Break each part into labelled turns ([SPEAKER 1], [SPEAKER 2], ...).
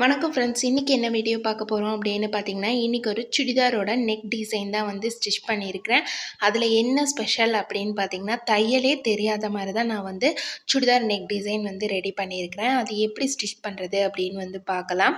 [SPEAKER 1] வணக்கம் ஃப்ரெண்ட்ஸ் இன்றைக்கி என்ன வீடியோ பார்க்க போகிறோம் அப்படின்னு பார்த்தீங்கன்னா இன்றைக்கி ஒரு சுடிதாரோட நெக் டிசைன் தான் வந்து ஸ்டிச் பண்ணியிருக்கிறேன். அதில் என்ன ஸ்பெஷல் அப்படின்னு பார்த்தீங்கன்னா தையலே தெரியாத மாதிரி தான் நான் வந்து சுடிதார் நெக் டிசைன் வந்து ரெடி பண்ணியிருக்கிறேன். அது எப்படி ஸ்டிச் பண்ணுறது அப்படின்னு வந்து பார்க்கலாம்.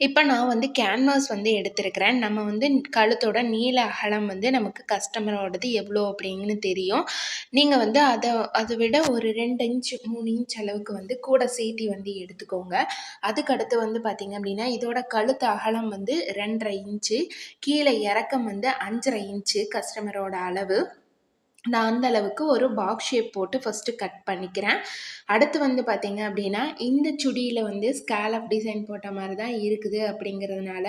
[SPEAKER 1] இப்போ நான் வந்து கேன்வாஸ் வந்து எடுத்திருக்கிறேன். நம்ம வந்து கழுத்தோட நீள அகலம் வந்து நமக்கு கஸ்டமரோடது எவ்வளோ அப்படின்னு தெரியும். நீங்கள் வந்து அதை அதை விட ஒரு ரெண்டு இன்ச் மூணு இன்ச் அளவுக்கு வந்து கூட சேர்த்தி வந்து எடுத்துக்கோங்க. அதுக்கடுத்து வந்து பார்த்தீங்க அப்படின்னா இதோட கழுத்து அகலம் வந்து ரெண்டரை இன்ச்சு கீழே இறக்கம் வந்து அஞ்சரை இன்ச்சு கஸ்டமரோட அளவு. நான் அந்த அளவுக்கு ஒரு பாக்ஸ் ஷேப் போட்டு ஃபஸ்ட்டு கட் பண்ணிக்கிறேன். அடுத்து வந்து பார்த்தீங்க அப்படின்னா இந்த சுடியில் வந்து ஸ்கேலப் டிசைன் போட்ட மாதிரி தான் இருக்குது அப்படிங்கிறதுனால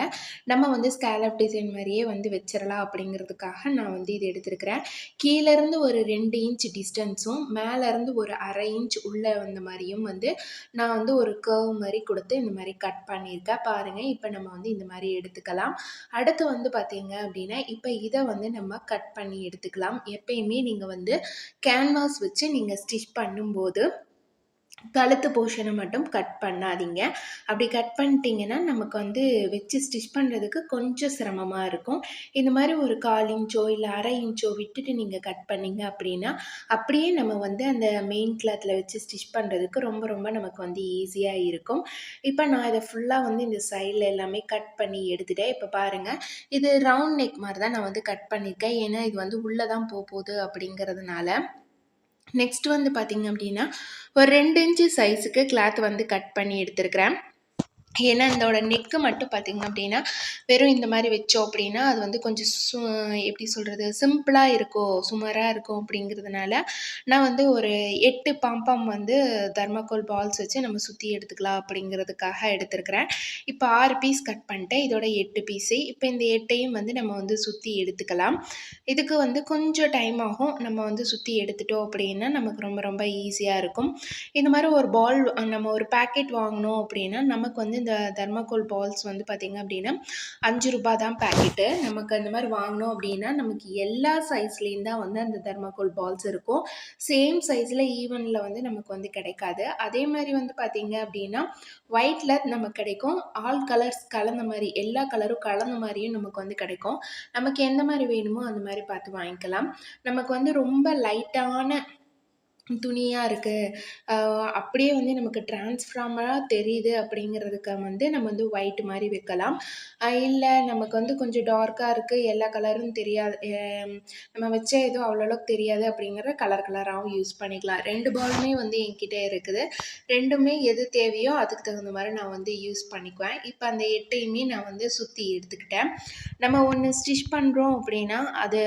[SPEAKER 1] நம்ம வந்து ஸ்கேலப் டிசைன் மாதிரியே வந்து வச்சிடலாம் அப்படிங்கிறதுக்காக நான் வந்து இது எடுத்துருக்கிறேன். கீழேருந்து ஒரு ரெண்டு இன்ச் டிஸ்டன்ஸும் மேலேருந்து ஒரு அரை இன்ச் உள்ளே வந்த மாதிரியும் வந்து நான் வந்து ஒரு கர்வ் மாதிரி கொடுத்து இந்த மாதிரி கட் பண்ணியிருக்கேன். பாருங்கள் இப்போ நம்ம வந்து இந்த மாதிரி எடுத்துக்கலாம். அடுத்து வந்து பார்த்தீங்க அப்படின்னா இப்போ இதை வந்து நம்ம கட் பண்ணி எடுத்துக்கலாம். எப்பயுமே நீங்கள் வந்து கேன்வாஸ் வச்சு நீங்கள் ஸ்டிச் பண்ணும்போது கழுத்து போர்ஷனை மட்டும் கட் பண்ணாதீங்க. அப்படி கட் பண்ணிட்டீங்கன்னா நமக்கு வந்து வச்சு ஸ்டிச் பண்ணுறதுக்கு கொஞ்சம் சிரமமாக இருக்கும். இந்த மாதிரி ஒரு கால் இன்ச்சோ இல்லை அரை இன்ச்சோ விட்டுட்டு நீங்கள் கட் பண்ணிங்க அப்படின்னா அப்படியே நம்ம வந்து அந்த மெயின் கிளாத்தில் வச்சு ஸ்டிச் பண்ணுறதுக்கு ரொம்ப ரொம்ப நமக்கு வந்து ஈஸியாக இருக்கும். இப்போ நான் இதை ஃபுல்லாக வந்து இந்த சைடில் எல்லாமே கட் பண்ணி எடுத்துட்டேன். இப்போ பாருங்கள் இது ரவுண்ட் நெக் மாதிரி தான் நான் வந்து கட் பண்ணியிருக்கேன் ஏன்னா இது வந்து உள்ளே தான் போகுது அப்படிங்கிறதுனால நெக்ஸ்ட் வந்து பார்த்திங்க அப்படின்னா ஒரு ரெண்டு இன்ச்சு சைஸுக்கு கிளாத் வந்து கட் பண்ணி எடுத்துருக்கிறேன். ஏன்னா இதோட நெக்கு மட்டும் பார்த்திங்க அப்படின்னா வெறும் இந்த மாதிரி வச்சோம் அப்படின்னா அது வந்து கொஞ்சம் சு எப்படி சொல்கிறது சிம்பிளாக இருக்கும் சுமாராக இருக்கும் அப்படிங்கிறதுனால நான் வந்து ஒரு எட்டு பாம்பாம் வந்து தர்மாக்கோல் பால்ஸ் வச்சு நம்ம சுற்றி எடுத்துக்கலாம் அப்படிங்கிறதுக்காக எடுத்துருக்கிறேன். இப்போ ஆறு பீஸ் கட் பண்ணிட்டேன். இதோட எட்டு பீஸு இப்போ இந்த எட்டையும் வந்து நம்ம வந்து சுற்றி எடுத்துக்கலாம். இதுக்கு வந்து கொஞ்சம் டைம் ஆகும். நம்ம வந்து சுற்றி எடுத்துட்டோம் அப்படின்னா நமக்கு ரொம்ப ரொம்ப ஈஸியாக இருக்கும். இந்த மாதிரி ஒரு பால் நம்ம ஒரு பேக்கெட் வாங்கினோம் அப்படின்னா நமக்கு வந்து இந்த தர்மாக்கோல் பால்ஸ் வந்து பார்த்திங்க அப்படின்னா அஞ்சு ரூபா தான் பேக்கெட்டு நமக்கு அந்த மாதிரி வாங்கினோம் அப்படின்னா நமக்கு எல்லா சைஸ்லேயும் தான் வந்து அந்த தர்மாக்கோல் பால்ஸ் இருக்கும். சேம் சைஸில் ஈவனில் வந்து நமக்கு வந்து கிடைக்காது. அதே மாதிரி வந்து பார்த்திங்க அப்படின்னா ஒயிட்டில் நமக்கு கிடைக்கும். ஆல் கலர்ஸ் கலந்த மாதிரி எல்லா கலரும் கலந்த மாதிரியும் நமக்கு வந்து கிடைக்கும். நமக்கு எந்த மாதிரி வேணுமோ அந்த மாதிரி பார்த்து வாங்கிக்கலாம். நமக்கு வந்து ரொம்ப லைட்டான துணியாக இருக்குது அப்படியே வந்து நமக்கு ட்ரான்ஸ்ஃபார்மராக தெரியுது அப்படிங்கிறதுக்கு வந்து நம்ம வந்து ஒயிட் மாதிரி வைக்கலாம். இல்லை நமக்கு வந்து கொஞ்சம் டார்க்காக இருக்குது எல்லா கலரும் தெரியாது. நம்ம வச்ச எதுவும் அவ்வளோளவுக்கு தெரியாது அப்படிங்கிற கலர் கலராகவும் யூஸ் பண்ணிக்கலாம். ரெண்டு பாலுமே வந்து என்கிட்ட இருக்குது. ரெண்டுமே எது தேவையோ அதுக்கு தகுந்த மாதிரி நான் வந்து யூஸ் பண்ணிக்குவேன். இப்போ அந்த எட்டையுமே நான் வந்து சுற்றி எடுத்துக்கிட்டேன். நம்ம ஒன்று ஸ்டிச் பண்ணுறோம் அப்படின்னா அது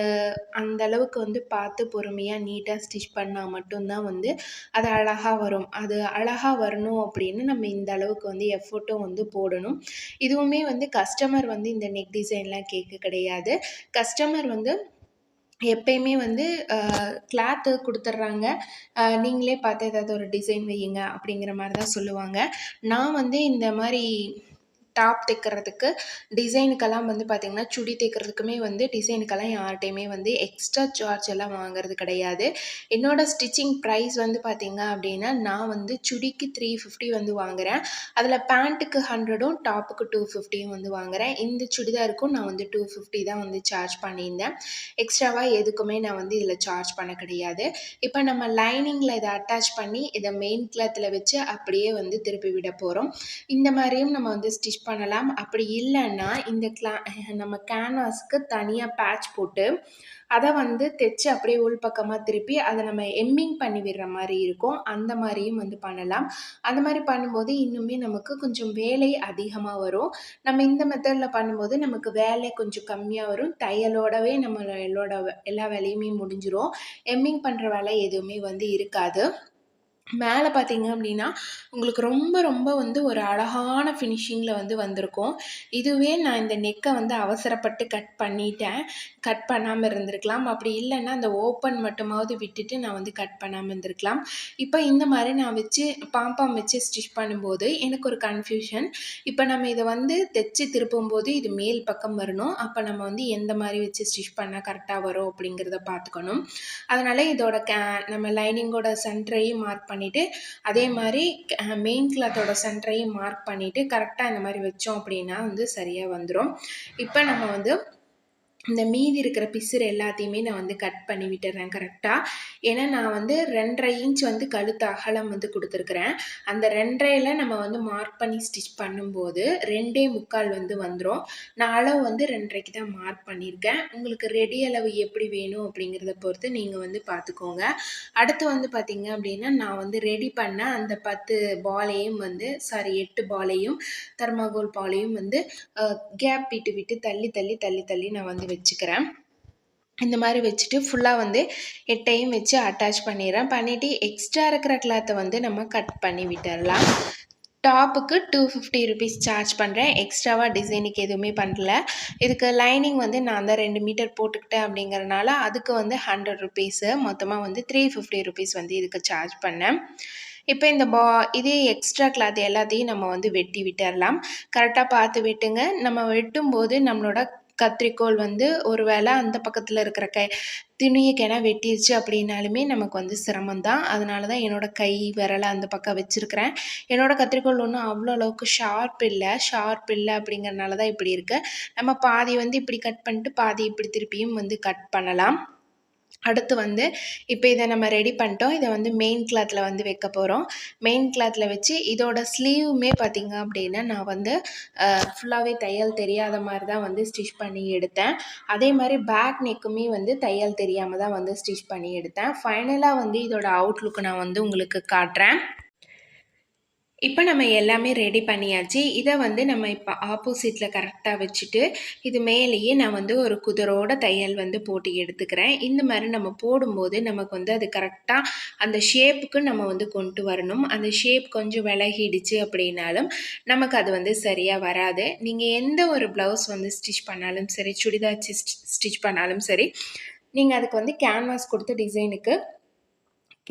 [SPEAKER 1] அந்த அளவுக்கு வந்து பார்த்து பொறுமையாக நீட்டாக ஸ்டிச் பண்ணால் மட்டும் மட்டும்தான் வந்து அது அழகாக வரும். அது அழகாக வரணும் அப்படின்னு நம்ம இந்த அளவுக்கு வந்து எஃபோர்ட்டும் வந்து போடணும். இதுவுமே வந்து கஸ்டமர் வந்து இந்த நெக் டிசைன்லாம் கேட்க கிடையாது. கஸ்டமர் வந்து எப்பயுமே வந்து கிளாத்து கொடுத்துட்றாங்க நீங்களே பார்த்து ஏதாவது ஒரு டிசைன் வையுங்க அப்படிங்கிற மாதிரி தான் சொல்லுவாங்க. நான் வந்து இந்த மாதிரி டாப் தைக்கிறதுக்கு டிசைனுக்கெல்லாம் வந்து பார்த்திங்கன்னா சுடி தைக்கிறதுக்குமே வந்து டிசைனுக்கெல்லாம் யார்கிட்டையுமே வந்து எக்ஸ்ட்ரா சார்ஜ் எல்லாம் வாங்குறது கிடையாது. என்னோடய ஸ்டிச்சிங் ப்ரைஸ் வந்து பார்த்திங்க அப்படின்னா நான் வந்து சுடிக்கு த்ரீ ஃபிஃப்டி வந்து வாங்குகிறேன் அதில் பேண்ட்டுக்கு ஹண்ட்ரடும் டாப்புக்கு டூ ஃபிஃப்டியும் வந்து வாங்குகிறேன் இந்த சுடிதாருக்கும் நான் வந்து டூ ஃபிஃப்டி தான் வந்து சார்ஜ் பண்ணியிருந்தேன். எக்ஸ்ட்ராவாக எதுக்குமே நான் வந்து இதில் சார்ஜ் பண்ண கிடையாது. இப்போ நம்ம லைனிங்கில் இதை அட்டாச் பண்ணி இதை மெயின் கிளாத்தில் வச்சு அப்படியே வந்து திருப்பி விட போகிறோம் இந்த மாதிரியும் நம்ம வந்து ஸ்டிச் பண்ணலாம். அப்படி இல்லைன்னா இந்த கிளா நம்ம கேன்வாஸ்க்கு தனியாக பேட்ச் போட்டு அதை வந்து தைச்சி அப்படியே உள்பக்கமாக திருப்பி அதை நம்ம எம்மிங் பண்ணி விடுற மாதிரி இருக்கும். அந்த மாதிரியும் வந்து பண்ணலாம். அந்த மாதிரி பண்ணும்போது இன்னுமே நமக்கு கொஞ்சம் வேலை அதிகமாக வரும். நம்ம இந்த மெத்தடில் பண்ணும்போது நமக்கு வேலை கொஞ்சம் கம்மியாக வரும். தையலோடவே நம்மளோட எல்லா வேலையுமே முடிஞ்சிடும் எம்மிங் பண்ணுற வேலை எதுவுமே வந்து இருக்காது. மேலே பார்த்தீங்க அப்படின்னா உங்களுக்கு ரொம்ப ரொம்ப வந்து ஒரு அழகான ஃபினிஷிங்கில் வந்து வந்திருக்கும். இதுவே நான் இந்த நெக்கை வந்து அவசரப்பட்டு கட் பண்ணிட்டேன். கட் பண்ணாமல் இருந்திருக்கலாம். அப்படி இல்லைன்னா அந்த ஓப்பன் மட்டுமாவது விட்டுட்டு நான் வந்து கட் பண்ணாமல் இருந்திருக்கலாம். இப்போ இந்த மாதிரி நான் வச்சு பாம்பாம் வச்சு ஸ்டிச் பண்ணும்போது எனக்கு ஒரு கன்ஃபியூஷன் இப்போ நம்ம இதை வந்து தைச்சு திருப்பும்போது இது மேல் பக்கம் வரணும். அப்போ நம்ம வந்து எந்த மாதிரி வச்சு ஸ்டிச் பண்ணால் கரெக்டாக வரும் அப்படிங்கிறத பார்த்துக்கணும். அதனால் இதோட கே நம்ம லைனிங்கோட சென்டரையும் மார்க் பண்ணி பண்ணிவிட்டு அதே மாதிரி மெயின் கிளாத்தோட சென்டரையும் மார்க் பண்ணிவிட்டு கரெக்டாக இந்த மாதிரி வச்சோம் அப்படின்னா வந்து சரியாக வந்துடும் இப்போ நம்ம வந்து இந்த மீதி இருக்கிற பிசுறு எல்லாத்தையுமே நான் வந்து கட் பண்ணி விட்டுறேன் கரெக்டாக ஏன்னா நான் வந்து ரெண்டரை இன்ச் வந்து கழுத்து அகலம் வந்து கொடுத்துருக்குறேன். அந்த ரெண்டரையில் நம்ம வந்து மார்க் பண்ணி ஸ்டிச் பண்ணும்போது ரெண்டே முக்கால் வந்து வந்துடும் நான் அளவு வந்து ரெண்டரைக்கு தான் மார்க் பண்ணியிருக்கேன். உங்களுக்கு ரெடி அளவு எப்படி வேணும் அப்படிங்கிறத பொறுத்து நீங்கள் வந்து பார்த்துக்கோங்க. அடுத்து வந்து பார்த்திங்க அப்படின்னா நான் வந்து ரெடி பண்ண அந்த பத்து பாலையும் வந்து சாரி எட்டு பாலையும் தர்மாகோல் பாலையும் வந்து கேப் விட்டு விட்டு தள்ளி தள்ளி தள்ளி தள்ளி நான் வந்து வச்சுக்கிறேன். இந்த மாதிரி வச்சுட்டு ஃபுல்லாக வந்து எட்டையும் வச்சு அட்டாச் பண்ணிடுறேன். பண்ணிவிட்டு எக்ஸ்ட்ரா இருக்கிற கிளாத்தை வந்து நம்ம கட் பண்ணி விட்டுடலாம். டாப்புக்கு டூ ஃபிஃப்டி ருபீஸ் சார்ஜ் பண்ணுறேன் எக்ஸ்ட்ராவாக டிசைனுக்கு எதுவுமே பண்ணல. இதுக்கு லைனிங் வந்து நான் தான் ரெண்டு மீட்டர் போட்டுக்கிட்டேன் அப்படிங்கிறனால அதுக்கு வந்து ஹண்ட்ரட் ருபீஸு மொத்தமாக வந்து த்ரீ ஃபிஃப்டி ருபீஸ் வந்து இதுக்கு சார்ஜ் பண்ணேன். இப்போ இந்த பா இதே எக்ஸ்ட்ரா கிளாத் எல்லாத்தையும் நம்ம வந்து வெட்டி விட்டுடலாம். கரெக்டாக பார்த்து வெட்டுங்க. நம்ம வெட்டும்போது நம்மளோட கத்திரிக்கோல் வந்து ஒரு வேளை அந்த பக்கத்தில் இருக்கிற கை துணியை கிணா வெட்டிருச்சு அப்படின்னாலுமே நமக்கு வந்து சிரமம் தான் அதனால தான் என்னோடய கை விரலை அந்த பக்கம் வச்சுருக்கிறேன். என்னோடய கத்திரிக்கோல் ஒன்றும் அவ்வளோ அளவுக்கு ஷார்ப் இல்லை ஷார்ப் இல்லை அப்படிங்கிறனால தான் இப்படி இருக்குது நம்ம பாதி வந்து இப்படி கட் பண்ணிட்டு பாதி இப்படி திருப்பியும் வந்து கட் பண்ணலாம். அடுத்து வந்து இப்போ இதை நம்ம ரெடி பண்ணிட்டோம். இதை வந்து மெயின் கிளாத்தில் வந்து வைக்க போகிறோம் மெயின் கிளாத்தில் வச்சு இதோட ஸ்லீவுமே பார்த்திங்க அப்படின்னா நான் வந்து ஃபுல்லாகவே தையல் தெரியாத மாதிரி தான் வந்து ஸ்டிச் பண்ணி எடுத்தேன். அதே மாதிரி பேக் நெக்குமே வந்து தையல் தெரியாமல் தான் வந்து ஸ்டிச் பண்ணி எடுத்தேன். ஃபைனலாக வந்து இதோட அவுட்லுக்கு நான் வந்து உங்களுக்கு காட்டுறேன். இப்போ நம்ம எல்லாமே ரெடி பண்ணியாச்சு. இதை வந்து நம்ம இப்போ ஆப்போசிட்டில் கரெக்டாக வச்சுட்டு இது மேலேயே நான் வந்து ஒரு குதிரோட தையல் வந்து போட்டு எடுத்துக்கிறேன். இந்த மாதிரி நம்ம போடும்போது நமக்கு வந்து அது கரெக்டாக அந்த ஷேப்புக்கு நம்ம வந்து கொண்டு வரணும். அந்த ஷேப் கொஞ்சம் விலகிடுச்சு அப்படின்னாலும் நமக்கு அது வந்து சரியாக வராது. நீங்கள் எந்த ஒரு ப்ளவுஸ் வந்து ஸ்டிச் பண்ணாலும் சரி சுடிதார் ஸ்டிச் பண்ணாலும் சரி நீங்கள் அதுக்கு வந்து கேன்வாஸ் கொடுத்த டிசைனுக்கு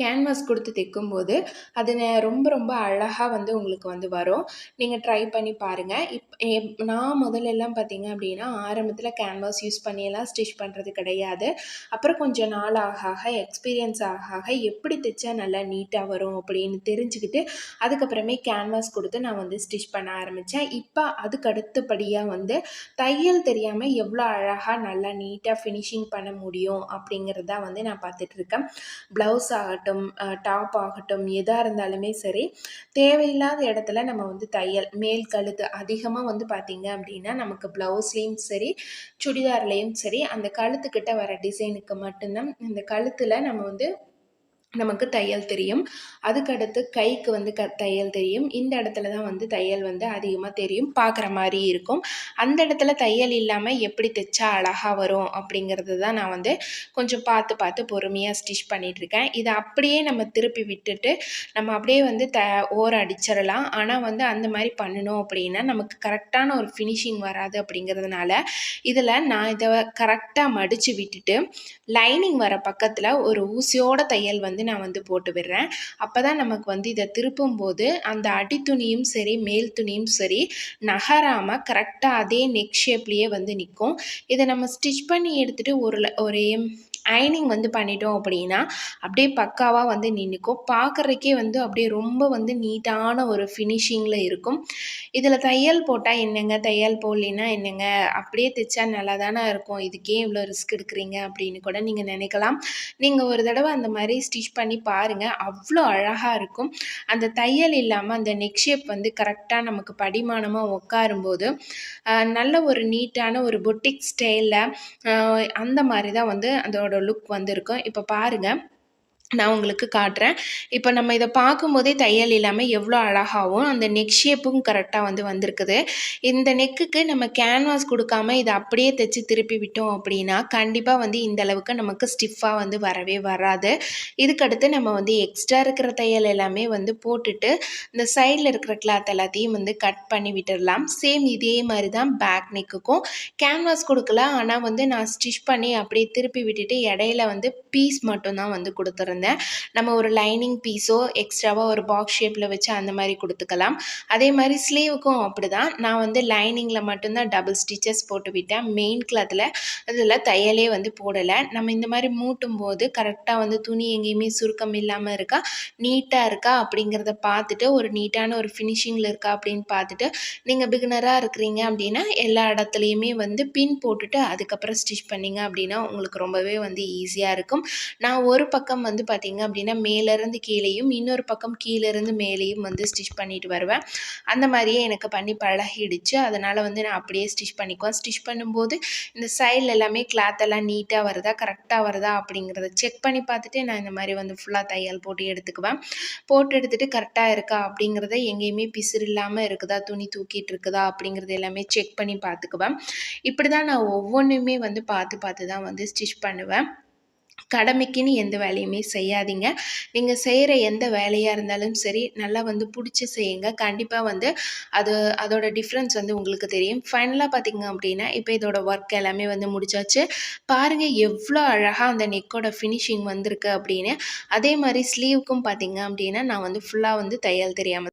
[SPEAKER 1] கேன்வாஸ் கொடுத்து தைக்கும்போது அது ரொம்ப ரொம்ப அழகாக வந்து உங்களுக்கு வந்து வரும். நீங்கள் ட்ரை பண்ணி பாருங்கள் இப் நான் முதல்லலாம் பார்த்தீங்க அப்படின்னா ஆரம்பத்தில் கேன்வாஸ் யூஸ் பண்ணியெல்லாம் ஸ்டிச் பண்ணுறது கிடையாது. அப்புறம் கொஞ்சம் நாள் ஆக ஆக எக்ஸ்பீரியன்ஸ் ஆக ஆக எப்படி தைச்சா நல்லா நீட்டாக வரும் அப்படின்னு தெரிஞ்சுக்கிட்டு அதுக்கப்புறமே கேன்வாஸ் கொடுத்து நான் வந்து ஸ்டிச் பண்ண ஆரம்பித்தேன் இப்போ அதுக்கு அடுத்தபடியாக வந்து தையல் தெரியாமல் எவ்வளோ அழகாக நல்லா நீட்டாக ஃபினிஷிங் பண்ண முடியும் அப்படிங்கிறத வந்து நான் பார்த்துட்ருக்கேன் ப்ளவுஸ் ஆகட்டும் ஆகட்டும் டாப் ஆகட்டும் எதாக இருந்தாலுமே சரி தேவையில்லாத இடத்துல நம்ம வந்து தையல் மேல் கழுத்து அதிகமாக வந்து பார்த்திங்க அப்படின்னா நமக்கு ப்ளவுஸ்லேயும் சரி சுடிதார்லேயும் சரி அந்த கழுத்துக்கிட்ட வர டிசைனுக்கு மட்டும்தான் இந்த கழுத்தில் நம்ம வந்து நமக்கு தையல் தெரியும். அதுக்கடுத்து கைக்கு வந்து க தையல் தெரியும். இந்த இடத்துல தான் வந்து தையல் வந்து அதிகமாக தெரியும். பார்க்குற மாதிரி இருக்கும். அந்த இடத்துல தையல் இல்லாமல் எப்படி தைச்சா அழகாக வரும் அப்படிங்கிறது தான் நான் வந்து கொஞ்சம் பார்த்து பார்த்து பொறுமையாக ஸ்டிச் பண்ணிகிட்ருக்கேன் இதை அப்படியே நம்ம திருப்பி விட்டுட்டு நம்ம அப்படியே வந்து த ஓர அடிச்சிடலாம். ஆனால் வந்து அந்த மாதிரி பண்ணணும் அப்படின்னா நமக்கு கரெக்டான ஒரு ஃபினிஷிங் வராது அப்படிங்கிறதுனால இதில் நான் இதை கரெக்டாக மடித்து விட்டுட்டு லைனிங் வர பக்கத்தில் ஒரு ஊசியோட தையல் வந்து வந்து நான் வந்து போட்டு விடுறேன். அப்போ தான் நமக்கு வந்து இதை திருப்பும் போது அந்த அடித்துணியும் சரி மேல் துணியும் சரி நகராமல் கரெக்டாக அதே நெக் ஷேப்லேயே வந்து நிற்கும் இதை நம்ம ஸ்டிச் பண்ணி எடுத்துகிட்டு ஒரு ஒரு அயனிங் வந்து பண்ணிட்டோம் அப்படின்னா அப்படியே பக்காவாக வந்து நின்றுக்கும் பார்க்குறக்கே வந்து அப்படியே ரொம்ப வந்து நீட்டான ஒரு ஃபினிஷிங்கில் இருக்கும். இதில் தையல் போட்டால் என்னங்க? தையல் போடலின்னா என்னங்க? அப்படியே தைச்சா நல்லா தானே இருக்கும். இதுக்கே இவ்வளோ ரிஸ்க் எடுக்கிறீங்க அப்படின்னு கூட நீங்கள் நினைக்கலாம். நீங்கள் ஒரு தடவை அந்த மாதிரி ஸ்டிச் பண்ணி பாருங்கள் அவ்வளோ அழகாக இருக்கும். அந்த தையல் இல்லாமல் அந்த நெக் ஷேப் வந்து கரெக்டாக நமக்கு படிமானமாக உட்காரும்போது நல்ல ஒரு நீட்டான ஒரு பொட்டிக் ஸ்டைலில் அந்த மாதிரி தான் வந்து அதோட லுக் வந்திருக்கும். இப்போ பாருங்கள் நான் உங்களுக்கு காட்டுறேன். இப்போ நம்ம இதை பார்க்கும்போதே தையல் இல்லாமல் எவ்வளோ அழகாகவும் அந்த நெக் ஷேப்பும் கரெக்டாக வந்து வந்திருக்குது. இந்த நெக்குக்கு நம்ம கேன்வாஸ் கொடுக்காம இதை அப்படியே தைச்சி திருப்பி விட்டோம் அப்படின்னா கண்டிப்பாக வந்து இந்த அளவுக்கு நமக்கு ஸ்டிஃபாக வந்து வரவே வராது. இதுக்கடுத்து நம்ம வந்து எக்ஸ்ட்ரா இருக்கிற தையல் எல்லாமே வந்து போட்டுட்டு இந்த சைடில் இருக்கிற கிளாத் எல்லாத்தையும் வந்து கட் பண்ணி விட்டுடலாம். சேம் இதே மாதிரி தான் பேக் நெக்குக்கும் கேன்வாஸ் கொடுக்கல ஆனால் வந்து நான் ஸ்டிச் பண்ணி அப்படியே திருப்பி விட்டுட்டு இடையில வந்து பீஸ் மட்டும்தான் வந்து கொடுத்துருந்தேன். வந்தேன் நம்ம ஒரு லைனிங் பீஸோ எக்ஸ்ட்ராவாக ஒரு பாக்ஸ் ஷேப்பில் வச்சு அந்த மாதிரி கொடுத்துக்கலாம். அதே மாதிரி ஸ்லீவுக்கும் அப்படி தான் நான் வந்து லைனிங்கில் மட்டும்தான் டபுள் ஸ்டிச்சஸ் போட்டு விட்டேன். மெயின் கிளாத்தில் அதில் தையலே வந்து போடலை. நம்ம இந்த மாதிரி மூட்டும் போது கரெக்டாக வந்து துணி எங்கேயுமே சுருக்கம் இல்லாமல் இருக்கா நீட்டாக இருக்கா அப்படிங்கிறத பார்த்துட்டு ஒரு நீட்டான ஒரு ஃபினிஷிங்கில் இருக்கா அப்படின்னு பார்த்துட்டு நீங்கள் பிகினராக இருக்கிறீங்க அப்படின்னா எல்லா இடத்துலையுமே வந்து பின் போட்டுட்டு அதுக்கப்புறம் ஸ்டிச் பண்ணிங்க அப்படின்னா உங்களுக்கு ரொம்பவே வந்து ஈஸியாக இருக்கும். நான் ஒரு பக்கம் வந்து பார்த்திங்க அப்படின்னா மேலேருந்து கீழேயும் இன்னொரு பக்கம் கீழேருந்து மேலேயும் வந்து ஸ்டிச் பண்ணிட்டு வருவேன். அந்த மாதிரியே எனக்கு பண்ணி பழகிடுச்சு. அதனால் வந்து நான் அப்படியே ஸ்டிச் பண்ணிக்குவேன். ஸ்டிச் பண்ணும்போது இந்த சைடில் எல்லாமே கிளாத் எல்லாம் நீட்டாக வருதா கரெக்டாக வருதா அப்படிங்கிறத செக் பண்ணி பார்த்துட்டு நான் இந்த மாதிரி வந்து ஃபுல்லாக தையல் போட்டு எடுத்துக்குவேன். போட்டு எடுத்துகிட்டு கரெக்டாக இருக்கா அப்படிங்கிறத எங்கேயுமே பிசுறு இல்லாமல் இருக்குதா துணி தூக்கிட்டு இருக்குதா அப்படிங்கிறது எல்லாமே செக் பண்ணி பார்த்துக்குவேன். இப்படி தான் நான் ஒவ்வொன்றுமே வந்து பார்த்து பார்த்து தான் வந்து ஸ்டிச் பண்ணுவேன். கடமைக்குன்னு எந்த வேலையுமே செய்யாதீங்க. நீங்கள் செய்கிற எந்த வேலையாக இருந்தாலும் சரி நல்லா வந்து பிடிச்சி செய்யுங்க. கண்டிப்பாக வந்து அது அதோட டிஃப்ரென்ஸ் வந்து உங்களுக்கு தெரியும். ஃபைனலாக பார்த்திங்க அப்படின்னா இப்போ இதோட ஒர்க் எல்லாமே வந்து முடிச்சாச்சு. பாருங்கள் எவ்வளோ அழகாக அந்த நெக்கோட ஃபினிஷிங் வந்திருக்கு அப்படின்னு. அதே மாதிரி ஸ்லீவுக்கும் பார்த்திங்க அப்படின்னா நான் வந்து ஃபுல்லாக வந்து தையல் தெரியாமல்